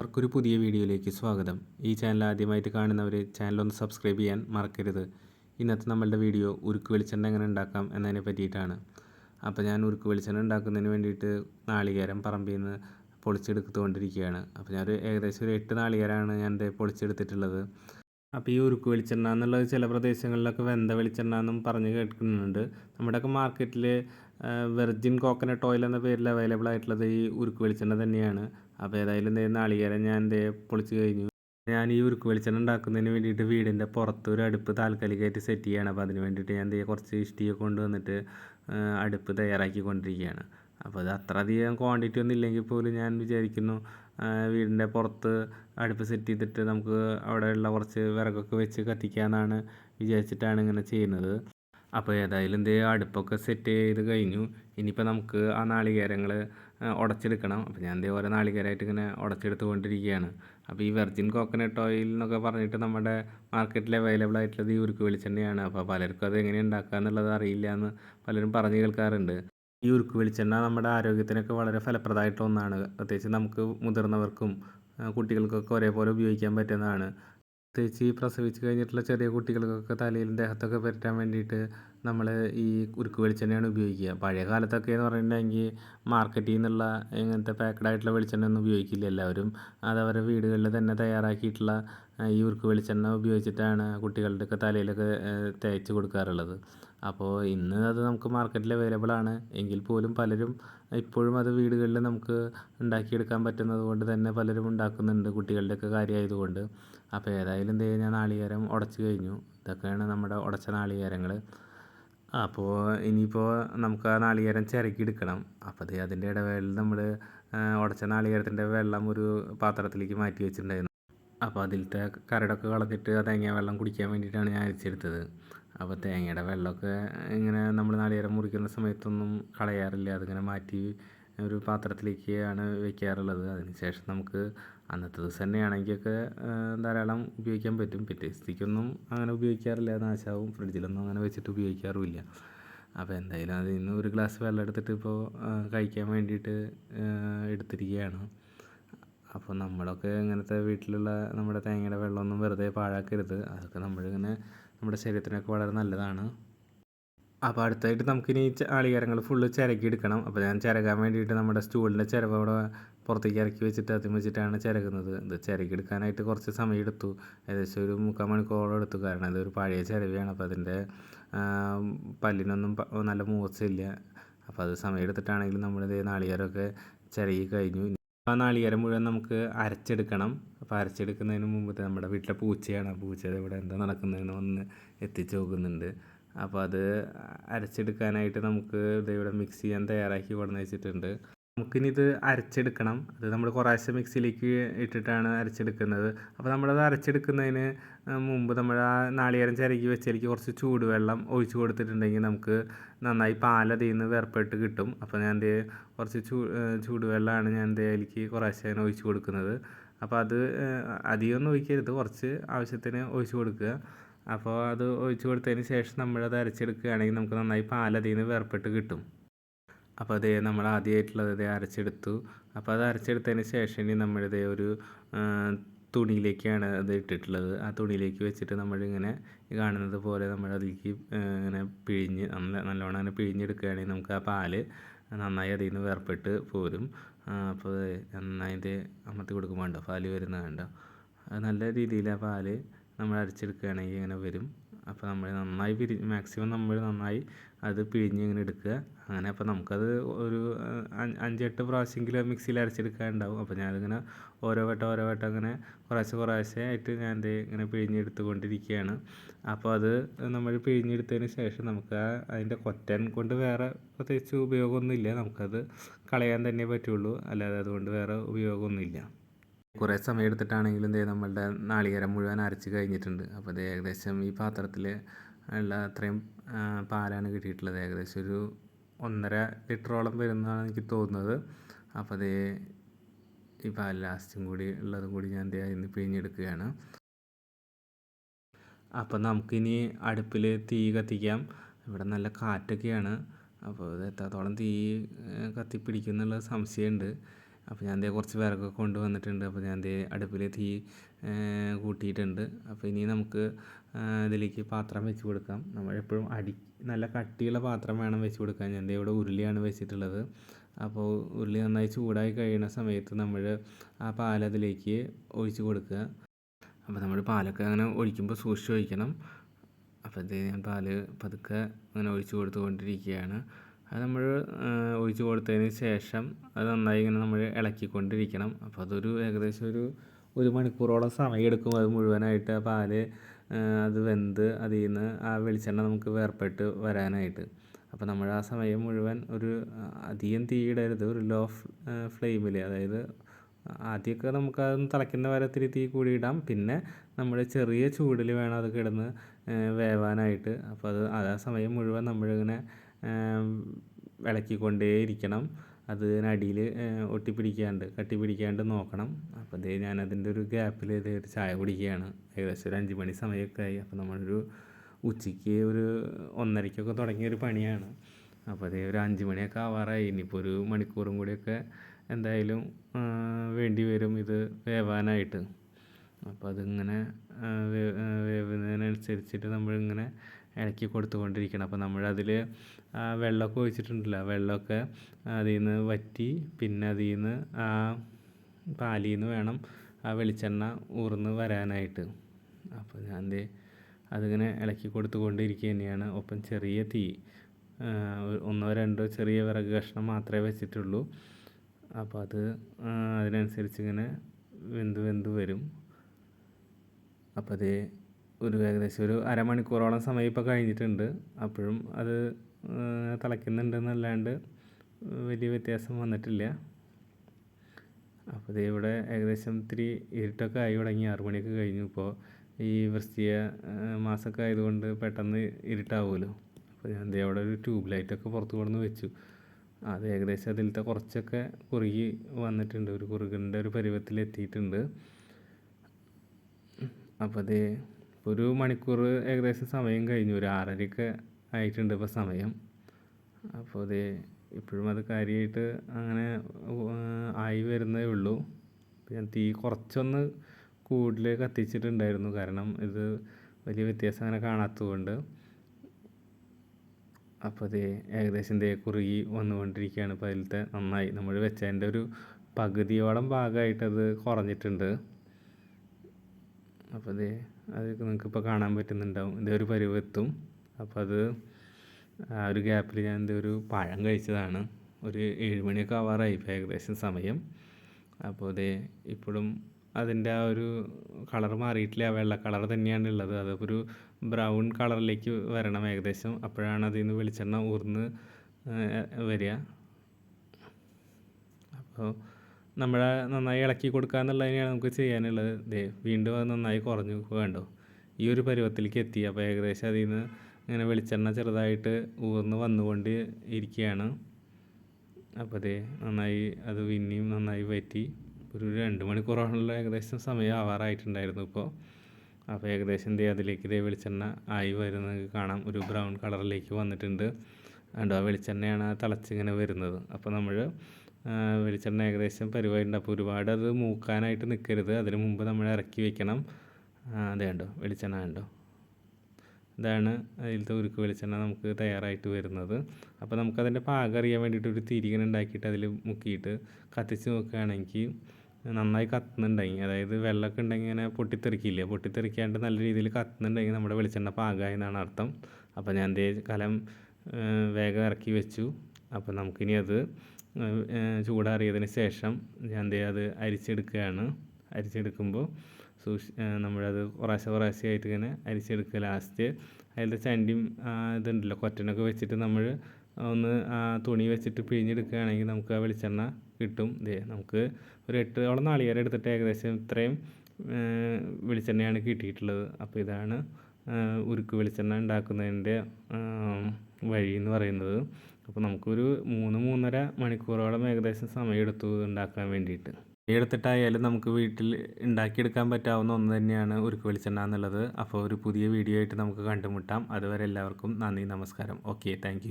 അവർക്കൊരു പുതിയ വീഡിയോയിലേക്ക് സ്വാഗതം. ഈ ചാനൽ ആദ്യമായിട്ട് കാണുന്നവർ ചാനലൊന്ന് സബ്സ്ക്രൈബ് ചെയ്യാൻ മറക്കരുത്. ഇന്നത്തെ നമ്മളുടെ വീഡിയോ ഉരുക്ക് വെളിച്ചെണ്ണ എങ്ങനെ ഉണ്ടാക്കാം എന്നതിനെ പറ്റിയിട്ടാണ്. അപ്പോൾ ഞാൻ ഉരുക്ക് വെളിച്ചെണ്ണ ഉണ്ടാക്കുന്നതിന് വേണ്ടിയിട്ട് നാളികേരം പറമ്പിൽ നിന്ന് പൊളിച്ചെടുത്തുകൊണ്ടിരിക്കുകയാണ്. അപ്പോൾ ഞാൻ ഏകദേശം ഒരു എട്ട് നാളികേരമാണ് ഞാൻ പൊളിച്ചെടുത്തിട്ടുള്ളത്. അപ്പോൾ ഈ ഉരുക്ക് വെളിച്ചെണ്ണ എന്നുള്ളത് ചില പ്രദേശങ്ങളിലൊക്കെ വെന്ത വെളിച്ചെണ്ണ എന്നും പറഞ്ഞ് കേൾക്കുന്നുണ്ട്. നമ്മുടെയൊക്കെ മാർക്കറ്റിൽ വെർജിൻ കോക്കനട്ട് ഓയിൽ എന്ന പേരിൽ അവൈലബിൾ ആയിട്ടുള്ളത് ഈ ഉരുക്ക് വെളിച്ചെണ്ണ തന്നെയാണ്. അപ്പോൾ ഏതായാലും ദേ നാളികേരം ഞാൻ ദേ പൊളിച്ച് കഴിഞ്ഞു. ഞാൻ ഈ ഉരുക്ക് വെളിച്ചെണ്ണ ഉണ്ടാക്കുന്നതിന് വേണ്ടിയിട്ട് വീടിന്റെ പുറത്ത് ഒരു അടുപ്പ് താൽക്കാലികമായിട്ട് സെറ്റ് ചെയ്യുകയാണ് അപ്പോൾ അതിന് വേണ്ടിയിട്ട് ഞാൻ ദേ കുറച്ച് ഇഷ്ടിയൊക്കെ കൊണ്ടുവന്നിട്ട് അടുപ്പ് തയ്യാറാക്കി കൊണ്ടിരിക്കുകയാണ്. അപ്പോൾ അത് അത്ര അധികം ക്വാണ്ടിറ്റി ഒന്നും ഇല്ലെങ്കിൽ പോലും ഞാൻ വിചാരിക്കുന്നു വീടിന്റെ പുറത്ത് അടുപ്പ് സെറ്റ് ചെയ്തിട്ട് നമുക്ക് അവിടെയുള്ള കുറച്ച് വിറകൊക്കെ വെച്ച് കത്തിക്കാമെന്നാണ് വിചാരിച്ചിട്ടാണ് ഇങ്ങനെ ചെയ്യുന്നത്. അപ്പോൾ ഏതായാലും എന്തേ അടുപ്പൊക്കെ സെറ്റ് ചെയ്ത് കഴിഞ്ഞു. ഇനിയിപ്പോൾ നമുക്ക് ആ നാളികേരങ്ങൾ ഉടച്ചെടുക്കണം അപ്പോൾ ഞാൻ ഇതേ ഓരോ നാളികേരമായിട്ട് ഇങ്ങനെ ഉടച്ചെടുത്ത് കൊണ്ടിരിക്കുകയാണ് അപ്പോൾ ഈ വെർജിൻ കോക്കനട്ട് ഓയിൽ എന്നൊക്കെ പറഞ്ഞിട്ട് നമ്മുടെ മാർക്കറ്റിൽ അവൈലബിൾ ആയിട്ടുള്ളത് ഈ ഉരുക്ക് വെളിച്ചെണ്ണയാണ്. അപ്പോൾ പലർക്കും അത് എങ്ങനെ ഉണ്ടാക്കുക എന്നുള്ളത് അറിയില്ല എന്ന് പലരും പറഞ്ഞു കേൾക്കാറുണ്ട്. ഈ ഉരുക്ക് വെളിച്ചെണ്ണ നമ്മുടെ ആരോഗ്യത്തിനൊക്കെ വളരെ ഫലപ്രദമായിട്ടുള്ള ഒന്നാണ്. പ്രത്യേകിച്ച് നമുക്ക് മുതിർന്നവർക്കും കുട്ടികൾക്കൊക്കെ ഒരേപോലെ ഉപയോഗിക്കാൻ പറ്റുന്നതാണ്. പ്രത്യേകിച്ച് ഈ പ്രസവിച്ച് കഴിഞ്ഞിട്ടുള്ള ചെറിയ കുട്ടികൾക്കൊക്കെ തലയിൽ ദേഹത്തൊക്കെ പുരട്ടാൻ വേണ്ടിയിട്ട് നമ്മൾ ഈ ഉരുക്ക് വെളിച്ചെണ്ണയാണ് ഉപയോഗിക്കുക. പഴയ കാലത്തൊക്കെ എന്ന് പറഞ്ഞിട്ടുണ്ടെങ്കിൽ മാർക്കറ്റിൽ നിന്നുള്ള ഇങ്ങനത്തെ പാക്കഡ് ആയിട്ടുള്ള വെളിച്ചെണ്ണ ഒന്നും ഉപയോഗിക്കില്ല എല്ലാവരും. അതവരെ വീടുകളിൽ തന്നെ തയ്യാറാക്കിയിട്ടുള്ള ഈ ഉരുക്ക് വെളിച്ചെണ്ണ ഉപയോഗിച്ചിട്ടാണ് കുട്ടികളുടെയൊക്കെ തലയിലൊക്കെ തേച്ച് കൊടുക്കാറുള്ളത്. അപ്പോൾ ഇന്ന് അത് നമുക്ക് മാർക്കറ്റിൽ അവൈലബിൾ ആണ്. എങ്കിൽ പോലും പലരും ഇപ്പോഴും അത് വീടുകളിൽ നമുക്ക് ഉണ്ടാക്കിയെടുക്കാൻ പറ്റുന്നത് കൊണ്ട് തന്നെ പലരും ഉണ്ടാക്കുന്നുണ്ട് കുട്ടികളുടെയൊക്കെ കാര്യമായതുകൊണ്ട് അപ്പോൾ ഏതായാലും എന്ത് ഞാൻ നാളികേരം ഉടച്ച് കഴിഞ്ഞു. ഇതൊക്കെയാണ് നമ്മുടെ ഉടച്ച നാളികേരങ്ങൾ. അപ്പോൾ ഇനിയിപ്പോൾ നമുക്ക് ആ നാളികേരം ചിരക്കി എടുക്കണം. അപ്പോൾ അത് അതിന്റെ ഇടവേളയിൽ നമ്മൾ ഉടച്ച നാളികേരത്തിന്റെ വെള്ളം ഒരു പാത്രത്തിലേക്ക് മാറ്റി വെച്ചിട്ടുണ്ടായിരുന്നു. അപ്പോൾ അതിലത്തെ കരടൊക്കെ കളഞ്ഞിട്ട് ആ തേങ്ങ വെള്ളം കുടിക്കാൻ വേണ്ടിയിട്ടാണ് ഞാൻ അരിച്ചെടുത്തത്. അപ്പോൾ തേങ്ങയുടെ വെള്ളമൊക്കെ ഇങ്ങനെ നമ്മൾ നാളികേരം മുറിക്കുന്ന സമയത്തൊന്നും കളയാറില്ല. അതിങ്ങനെ മാറ്റി ഒരു പാത്രത്തിലേക്കാണ് വെക്കാറുള്ളത്. അതിന് ശേഷം നമുക്ക് അന്നത്തെ ദിവസം തന്നെയാണെങ്കിലൊക്കെ ധാരാളം ഉപയോഗിക്കാൻ പറ്റും. പിറ്റേ ദിവസത്തേക്കൊന്നും അങ്ങനെ ഉപയോഗിക്കാറില്ല നാശമാവും ഫ്രിഡ്ജിലൊന്നും അങ്ങനെ വെച്ചിട്ട് ഉപയോഗിക്കാറുമില്ല. അപ്പോൾ എന്തായാലും അതിൽ നിന്ന് ഒരു ഗ്ലാസ് വെള്ളം എടുത്തിട്ട് ഇപ്പോൾ കഴിക്കാൻ വേണ്ടിയിട്ട് എടുത്തിരിക്കുകയാണ്. അപ്പോൾ നമ്മളൊക്കെ ഇങ്ങനത്തെ വീട്ടിലുള്ള നമ്മുടെ തേങ്ങയുടെ വെള്ളമൊന്നും വെറുതെ പാഴാക്കരുത്. അതൊക്കെ നമ്മളിങ്ങനെ നമ്മുടെ ശരീരത്തിനൊക്കെ വളരെ നല്ലതാണ്. അപ്പോൾ അടുത്തായിട്ട് നമുക്കിനി ആളികരങ്ങൾ ഫുള്ള് ചിരകി എടുക്കണം അപ്പോൾ ഞാൻ ചിരകാൻ വേണ്ടിയിട്ട് നമ്മുടെ സ്റ്റൂളിന്റെ ചിരവ് അവിടെ പുറത്തേക്ക് ഇറക്കി വെച്ചിട്ട് അതിൽ വെച്ചിട്ടാണ് ചിരകുന്നത്. ഇത് ചിരകിയെടുക്കാനായിട്ട് കുറച്ച് സമയം എടുത്തു. ഏകദേശം ഒരു മുക്കാൽ മണിക്കൂറോളം എടുത്തു. കാരണം ഇതൊരു പഴയ ചിരവിയാണ്. അപ്പോൾ അതിന്റെ പല്ലിനൊന്നും നല്ല മൂർച്ചയില്ല. അപ്പോൾ അത് സമയം എടുത്തിട്ടാണെങ്കിലും നമ്മളിത് നാളികേരമൊക്കെ ചിരകി കഴിഞ്ഞു. ആ നാളികേരം മുഴുവൻ നമുക്ക് അരച്ചെടുക്കണം. അപ്പോൾ അരച്ചെടുക്കുന്നതിന് മുമ്പ് നമ്മുടെ വീട്ടിലെ പൂച്ചയാണ്. ആ പൂച്ച ഇവിടെ എന്താ നടക്കുന്നതെന്ന് ഒന്ന് എത്തിച്ച് നോക്കുന്നുണ്ട്. അപ്പോൾ അത് അരച്ചെടുക്കാനായിട്ട് നമുക്ക് ഇവിടെ മിക്സ് ചെയ്യാൻ തയ്യാറാക്കി കൊണ്ടുവന്ന് വെച്ചിട്ടുണ്ട്. നമുക്കിനി ഇത് അരച്ചെടുക്കണം. അത് നമ്മൾ കുറേശ്ശെ മിക്സിയിലേക്ക് ഇട്ടിട്ടാണ് അരച്ചെടുക്കുന്നത്. അപ്പോൾ നമ്മളത് അരച്ചെടുക്കുന്നതിന് മുമ്പ് നമ്മൾ ആ നാളികേരം ചിരകി വെച്ചതിലേക്ക് കുറച്ച് ചൂടുവെള്ളം ഒഴിച്ച് കൊടുത്തിട്ടുണ്ടെങ്കിൽ നമുക്ക് നന്നായി പാൽ അതിൽ നിന്ന് വേർപ്പെട്ട് കിട്ടും. അപ്പോൾ ഞാൻ എന്ത് കുറച്ച് ചൂ ചൂടുവെള്ളമാണ് ഞാൻ എന്ത് അതിലേക്ക് കുറേശ്ശെ ഒഴിച്ച് കൊടുക്കുന്നത്. അപ്പോൾ അത് അധികമൊന്നും ഒഴിക്കരുത്. കുറച്ച് ആവശ്യത്തിന് ഒഴിച്ച് കൊടുക്കുക. അപ്പോൾ അത് ഒഴിച്ച് കൊടുത്തതിന് ശേഷം നമ്മളത് അരച്ചെടുക്കുകയാണെങ്കിൽ നമുക്ക് നന്നായി പാൽ അതിൽ നിന്ന് വേർപ്പെട്ട് കിട്ടും. അപ്പോൾ അതേ നമ്മൾ ആദ്യമായിട്ടുള്ളത് ഇതേ അരച്ചെടുത്തു. അപ്പോൾ അത് അരച്ചെടുത്തതിന് ശേഷം ഇനി നമ്മളിതേ ഒരു തുണിയിലേക്കാണ് അത് ഇട്ടിട്ടുള്ളത്. ആ തുണിയിലേക്ക് വെച്ചിട്ട് നമ്മളിങ്ങനെ കാണുന്നത് പോലെ നമ്മൾ അതിലേക്ക് ഇങ്ങനെ പിഴിഞ്ഞ് നല്ല നല്ലോണം അങ്ങനെ പിഴിഞ്ഞെടുക്കുകയാണെങ്കിൽ നമുക്ക് ആ പാൽ നന്നായി അതിൽ നിന്ന് വേർപ്പെട്ട് പോരും. അപ്പോൾ നന്നായിട്ട് അമർത്തി കൊടുക്കുമ്പോൾ ഉണ്ടോ പാൽ വരുന്നത് കണ്ടോ? നല്ല രീതിയിൽ ആ പാൽ നമ്മൾ അരച്ചെടുക്കുകയാണെങ്കിൽ ഇങ്ങനെ വരും. അപ്പോൾ നമ്മൾ നന്നായി പിരി മാക്സിമം നമ്മൾ നന്നായി അത് പിഴിഞ്ഞ് ഇങ്ങനെ എടുക്കുക. അങ്ങനെ അപ്പോൾ നമുക്കത് ഒരു അഞ്ചെട്ട് പ്രാവശ്യമെങ്കിലും മിക്സിയിൽ അരച്ചെടുക്കാനുണ്ടാവും. അപ്പോൾ ഞാനിങ്ങനെ ഓരോ വട്ടം ഓരോ വട്ടം അങ്ങനെ കുറേശ്ശെ കുറേശ്ശെ ആയിട്ട് ഞാൻ എന്ത് ഇങ്ങനെ പിഴിഞ്ഞെടുത്തുകൊണ്ടിരിക്കുകയാണ്. അപ്പോൾ അത് നമ്മൾ പിഴിഞ്ഞെടുത്തതിന് ശേഷം നമുക്ക് ആ അതിന്റെ കൊറ്റൻ കൊണ്ട് വേറെ പ്രത്യേകിച്ച് ഉപയോഗമൊന്നുമില്ല. നമുക്കത് കളയാൻ തന്നെ പറ്റുള്ളൂ. അല്ലാതെ അതുകൊണ്ട് വേറെ ഉപയോഗമൊന്നുമില്ല. കുറേ സമയം എടുത്തിട്ടാണെങ്കിലും ദേ നമ്മളുടെ നാളികേരം മുഴുവൻ അരച്ച് കഴിഞ്ഞിട്ടുണ്ട്. അപ്പോൾ ഇത് ഏകദേശം ഈ പാത്രത്തിൽ ഉള്ള അത്രയും പാലാണ് കിട്ടിയിട്ടുള്ളത്. ഏകദേശം ഒരു ഒന്നര ലിറ്ററോളം വരുന്നതാണ് എനിക്ക് തോന്നുന്നത്. അപ്പോൾ അതേ ഈ പാൽ ലാസ്റ്റും കൂടി ഉള്ളതും കൂടി ഞാൻ ദേ ഇന്ന് പിഴിഞ്ഞെടുക്കുകയാണ്. അപ്പോൾ നമുക്കിനി അടുപ്പിൽ തീ കത്തിക്കാം. ഇവിടെ നല്ല കാറ്റൊക്കെയാണ്. അപ്പോൾ ഇത് എത്രത്തോളം തീ കത്തിപ്പിടിക്കുന്നുള്ള സംശയമുണ്ട്. അപ്പോൾ ഞാൻ ദേ കുറച്ച് വിറകൊക്കെ കൊണ്ടുവന്നിട്ടുണ്ട്. അപ്പോൾ ഞാൻ ദേ അടുപ്പിൽ തീ കൂട്ടിയിട്ടുണ്ട്. അപ്പോൾ ഇനി നമുക്ക് ഇതിലേക്ക് പാത്രം വെച്ച് കൊടുക്കാം. നമ്മൾ എപ്പോഴും അടി നല്ല കട്ടിയുള്ള പാത്രം വേണം വെച്ച് കൊടുക്കാൻ. ഞാൻ ദേ ഇവിടെ ഉരുളിയാണ് വെച്ചിട്ടുള്ളത്. അപ്പോൾ ഉരുളി നന്നായി ചൂടായി കഴിയുന്ന സമയത്ത് നമ്മൾ ആ പാൽ അതിലേക്ക് ഒഴിച്ച് കൊടുക്കുക. അപ്പോൾ നമ്മൾ പാലൊക്കെ അങ്ങനെ ഒഴിക്കുമ്പോൾ സൂക്ഷിച്ച് ഒഴിക്കണം. അപ്പോൾ ഇത് ഞാൻ പാൽ പതുക്കെ അങ്ങനെ ഒഴിച്ച് കൊടുത്തുകൊണ്ടിരിക്കുകയാണ്. അത് നമ്മൾ ഒഴിച്ച് കൊടുത്തതിന് ശേഷം അത് നന്നായി ഇങ്ങനെ നമ്മൾ ഇളക്കിക്കൊണ്ടിരിക്കണം. അപ്പോൾ അതൊരു ഏകദേശം ഒരു ഒരു മണിക്കൂറോളം സമയം എടുക്കും അത് മുഴുവനായിട്ട്. ആ പാൽ അത് വെന്ത് അതിൽ നിന്ന് ആ വെളിച്ചെണ്ണ നമുക്ക് വേർപെട്ട് വരാനായിട്ട്. അപ്പോൾ നമ്മൾ ആ സമയം മുഴുവൻ ഒരു അധികം തീയിടരുത് ഒരു ലോ ഫ്ലെയിമിൽ അതായത് ആദ്യമൊക്കെ നമുക്ക് അതൊന്ന് തിളയ്ക്കുന്ന വരെ ഇത്തിരി തീ കൂടി ഇടാം. പിന്നെ നമ്മൾ ചെറിയ ചൂടിൽ വേണം അത് കിടന്ന് വേവാനായിട്ട്. അപ്പോൾ അത് ആ സമയം മുഴുവൻ നമ്മളിങ്ങനെ ഇളക്കിക്കൊണ്ടേ ഇരിക്കണം. അതിനടിയിൽ ഒട്ടിപ്പിടിക്കാണ്ട് കട്ടി പിടിക്കാണ്ട് നോക്കണം. അപ്പോൾ ദേ ഞാൻ അതിന്റെ ഒരു ഗ്യാപ്പിൽ ഇതേ ഒരു ചായ കുടിക്കുകയാണ്. ഏകദേശം ഒരു അഞ്ച് മണി സമയമൊക്കെ ആയി അപ്പോൾ നമ്മളൊരു ഉച്ചയ്ക്ക് ഒരു ഒന്നരയ്ക്കൊക്കെ തുടങ്ങിയ ഒരു പണിയാണ്. അപ്പോൾ അതേ ഒരു അഞ്ച് മണിയൊക്കെ ആവാറായി. ഇനിയിപ്പോൾ ഒരു മണിക്കൂറും കൂടിയൊക്കെ എന്തായാലും വേണ്ടി വരും ഇത് വേവാനായിട്ട്. അപ്പോൾ അതിങ്ങനെ വേവുന്നതിനനുസരിച്ചിട്ട് നമ്മളിങ്ങനെ ഇളക്കി കൊടുത്തുകൊണ്ടിരിക്കണം. അപ്പോൾ നമ്മളതിൽ വെള്ളമൊക്കെ ഒഴിച്ചിട്ടുണ്ടല്ലോ. വെള്ളമൊക്കെ അതിൽ നിന്ന് വറ്റി പിന്നെ അതിൽ നിന്ന് ആ പാലിൽ നിന്ന് വേണം ആ വെളിച്ചെണ്ണ ഊർന്ന് വരാനായിട്ട്. അപ്പോൾ ഞാൻ ദേ അതിങ്ങനെ ഇളക്കി കൊടുത്തുകൊണ്ടിരിക്കുക തന്നെയാണ് ഒപ്പം ചെറിയ തീ ഒന്നോ രണ്ടോ ചെറിയ വിറക് കഷ്ണം മാത്രമേ വെച്ചിട്ടുള്ളൂ. അപ്പോൾ അത് അതിനനുസരിച്ച് ഇങ്ങനെ വെന്ത് വെന്ത് വരും. അപ്പോൾ അത് ഒരു ഏകദേശം ഒരു അരമണിക്കൂറോളം സമയം ഇപ്പോൾ കഴിഞ്ഞിട്ടുണ്ട്. അപ്പോഴും അത് തിളയ്ക്കുന്നുണ്ടെന്നല്ലാണ്ട് വലിയ വ്യത്യാസം വന്നിട്ടില്ല. അപ്പോൾ ഇവിടെ ഏകദേശം ഇത്തിരി ഇരുട്ടൊക്കെ ആയി തുടങ്ങി. ആറു മണിയൊക്കെ കഴിഞ്ഞു. ഇപ്പോൾ ഈ വൃശ്ചിക മാസമൊക്കെ ആയതുകൊണ്ട് പെട്ടെന്ന് ഇരുട്ടാവുമല്ലോ. അപ്പോൾ ഞാൻ ദേ അവിടെ ഒരു ട്യൂബ് ലൈറ്റൊക്കെ പുറത്ത് കൊണ്ടുവന്ന് വെച്ചു. അത് ഏകദേശം അതിലത്തെ കുറച്ചൊക്കെ കുറുകി വന്നിട്ടുണ്ട്. ഒരു കുറുകിന്റെ ഒരു പരുവത്തിലെത്തിയിട്ടുണ്ട് അപ്പോൾ അത് ഒരു മണിക്കൂർ ഏകദേശം സമയം കഴിഞ്ഞു. ഒരു ആറരയൊക്കെ ആയിട്ടുണ്ട് ഇപ്പോൾ സമയം. അപ്പോൾ അത് ഇപ്പോഴും അത് കാര്യമായിട്ട് അങ്ങനെ ആയി വരുന്നേ ഉള്ളൂ. ഞാൻ തീ കുറച്ചൊന്ന് കൂടുതൽ കത്തിച്ചിട്ടുണ്ടായിരുന്നു. കാരണം ഇത് വലിയ വ്യത്യാസം അങ്ങനെ കാണാത്തതുകൊണ്ട്. അപ്പോൾ അതേ ഏകദേശം ദേ കുറുകി വന്നുകൊണ്ടിരിക്കുകയാണ്. ഇപ്പോൾ അതിലത്തെ നന്നായി. നമ്മൾ വെച്ചതിന്റെ ഒരു പകുതിയോളം അത് കുറഞ്ഞിട്ടുണ്ട്. അപ്പോൾ അതേ അത് നിങ്ങൾക്കിപ്പോൾ കാണാൻ പറ്റുന്നുണ്ടാവും. ഇതേ ഒരു പരുവെത്തും. അപ്പോൾ അത് ആ ഒരു ഗ്യാപ്പിൽ ഞാൻ എന്തോ ഒരു പഴം കഴിച്ചതാണ്. ഒരു ഏഴ് മണിയൊക്കെ ആവാറായി ഇപ്പോൾ ഏകദേശം സമയം. അപ്പോൾ അതേ ഇപ്പോഴും അതിന്റെ ആ ഒരു കളർ മാറിയിട്ടില്ല. വെള്ള കളർ തന്നെയാണ് ഉള്ളത്. അതൊരു ബ്രൗൺ കളറിലേക്ക് വരണം ഏകദേശം. അപ്പോഴാണ് അതിൽ നിന്ന് വെളിച്ചെണ്ണ ഊർന്ന് വരിക. അപ്പോൾ നമ്മളെ നന്നായി ഇളക്കി കൊടുക്കുക എന്നുള്ളതിനെയാണ് നമുക്ക് ചെയ്യാനുള്ളത്. ദേ വീണ്ടും അത് നന്നായി കുറഞ്ഞു വേണ്ടോ ഈ ഒരു പരുവത്തിലേക്ക് എത്തി. അപ്പോൾ ഏകദേശം അതിൽ നിന്ന് ഇങ്ങനെ വെളിച്ചെണ്ണ ചെറുതായിട്ട് ഊർന്ന് വന്നുകൊണ്ട് ഇരിക്കുകയാണ്. അപ്പോൾ അതേ നന്നായി അത് പിന്നെയും നന്നായി പറ്റി ഒരു രണ്ട് മണിക്കൂറോളം ഏകദേശം സമയം ആവാറായിട്ടുണ്ടായിരുന്നു ഇപ്പോൾ അപ്പോൾ ഏകദേശം ദേ അതിലേക്ക് ദേ വെളിച്ചെണ്ണ ആയി വരുന്നത് കാണാം. ഒരു ബ്രൗൺ കളറിലേക്ക് വന്നിട്ടുണ്ട്. കണ്ടോ? ആ വെളിച്ചെണ്ണയാണ് തിളച്ചിങ്ങനെ വരുന്നത്. അപ്പോൾ നമ്മൾ വെളിച്ചെണ്ണ ഏകദേശം പരിപാടിയുണ്ട്. അപ്പോൾ ഒരുപാട് അത് മൂക്കാനായിട്ട് നിൽക്കരുത് അതിന് മുമ്പ് നമ്മൾ ഇറക്കി വെക്കണം. അതേ കണ്ടോ? വെളിച്ചെണ്ണ കണ്ടോ? ഇതാണ് അതിലത്തെ ഉരുക്ക് വെളിച്ചെണ്ണ നമുക്ക് തയ്യാറായിട്ട് വരുന്നത്. അപ്പോൾ നമുക്കതിന്റെ പാകം അറിയാൻ വേണ്ടിയിട്ട് ഒരു തിരികൻ ഉണ്ടാക്കിയിട്ട് അതിൽ മുക്കിയിട്ട് കത്തിച്ച് നോക്കുകയാണെങ്കിൽ നന്നായി കത്തുന്നുണ്ടെങ്കിൽ അതായത് വെള്ളമൊക്കെ ഉണ്ടെങ്കിൽ ഇങ്ങനെ പൊട്ടിത്തെറിക്കില്ല? പൊട്ടിത്തെറിക്കാണ്ട് നല്ല രീതിയിൽ കത്തുന്നുണ്ടെങ്കിൽ നമ്മുടെ വെളിച്ചെണ്ണ പാകമായി എന്നാണ് അർത്ഥം. അപ്പോൾ ഞാൻ ദേ കലം വേഗം ഇറക്കി വെച്ചു. അപ്പോൾ നമുക്കിനി അത് ചൂടാറിയതിന് ശേഷം ഞാൻ ദേ അത് അരിച്ചെടുക്കുകയാണ്. അരിച്ചെടുക്കുമ്പോൾ സൂക്ഷി നമ്മളത് കുറേശ്ശെ കുറേശ്ശെ ആയിട്ട് ഇങ്ങനെ അരിച്ചെടുക്കുക ലാസ്റ്റ് അതിന്റെ ചണ്ടിയും ഇതുണ്ടല്ലോ കൊറ്റനൊക്കെ വെച്ചിട്ട് നമ്മൾ ഒന്ന് തുണി വെച്ചിട്ട് പിഴിഞ്ഞെടുക്കുകയാണെങ്കിൽ നമുക്ക് ആ വെളിച്ചെണ്ണ കിട്ടും. ഇതേ നമുക്ക് ഒരു എട്ടോളം നാളികേരം എടുത്തിട്ട് ഏകദേശം ഇത്രയും വെളിച്ചെണ്ണയാണ് കിട്ടിയിട്ടുള്ളത്. അപ്പോൾ ഇതാണ് ഉരുക്ക് വെളിച്ചെണ്ണ ഉണ്ടാക്കുന്നതിന്റെ വഴി എന്ന് പറയുന്നത്. അപ്പോൾ നമുക്കൊരു മൂന്ന് മൂന്നര മണിക്കൂറോളം ഏകദേശം സമയമെടുത്തു ഉണ്ടാക്കാൻ വേണ്ടിയിട്ട്. എടുത്തിട്ടായാലും നമുക്ക് വീട്ടിൽ ഉണ്ടാക്കിയെടുക്കാൻ പറ്റാവുന്ന ഒന്ന് തന്നെയാണ് ഉരുക്ക് വെളിച്ചെണ്ണ എന്നുള്ളത്. അപ്പോൾ ഒരു പുതിയ വീഡിയോ ആയിട്ട് നമുക്ക് കണ്ടുമുട്ടാം. അതുവരെ എല്ലാവർക്കും നന്ദി നമസ്കാരം. Okay thank